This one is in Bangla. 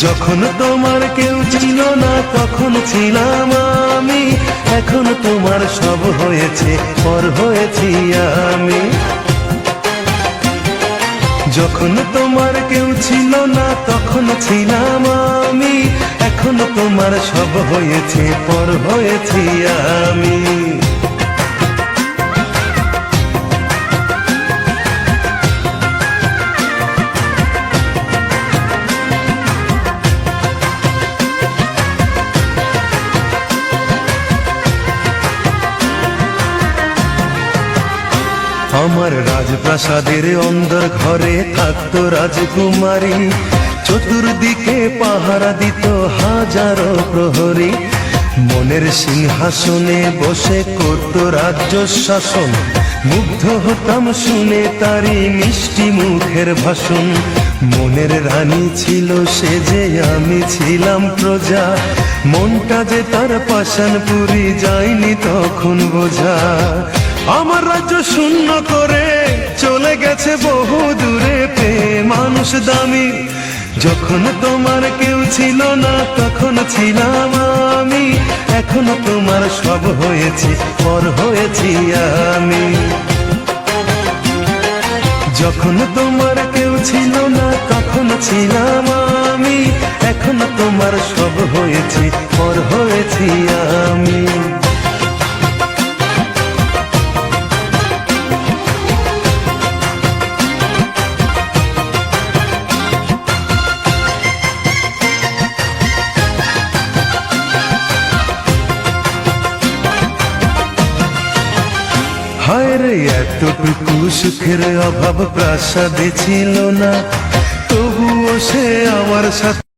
যখন তোমার কেউ ছিল না, তখন ছিলাম আমি। এখন তোমার সব হয়েছে, পর হয়েছি আমি। যখন তোমার কেউ ছিল না, তখন ছিলাম আমি। এখন তোমার সব হয়েছে, পর হয়েছি আমি। আমার রাজপ্রাসাদের অন্দর ঘরে থাকতো রাজকুমারী। চতুর্দিকে পাহারা দিত হাজারো প্রহরী। মনের সিংহাসনে বসে করত রাজ্য শাসন। মুগ্ধ হতাম শুনে তারি মিষ্টি মুখের ভাষণ। মনের রানী ছিল সে যে আমি ছিলাম প্রজা। মনটা যে তার পাশান পুরি যায়নি তখন বোঝা। আমার শূন্য করে চলে গেছে বহু দূরে পেয়ে মানুষ দামি। যখন তোমার কেউ ছিল না, তখন ছিলাম আমি। এখন তোমার সব হয়েছে, পর হয়েছি আমি। যখন তোমার কেউ ছিল না, তখন ছিলাম আমি। এখন তোমার সব হয়েছে, পর হয়েছি আমি। হায় রে এতটুকু সুখের অভাব প্রাসাদে ছিল না। তবুও সে আমার সাথে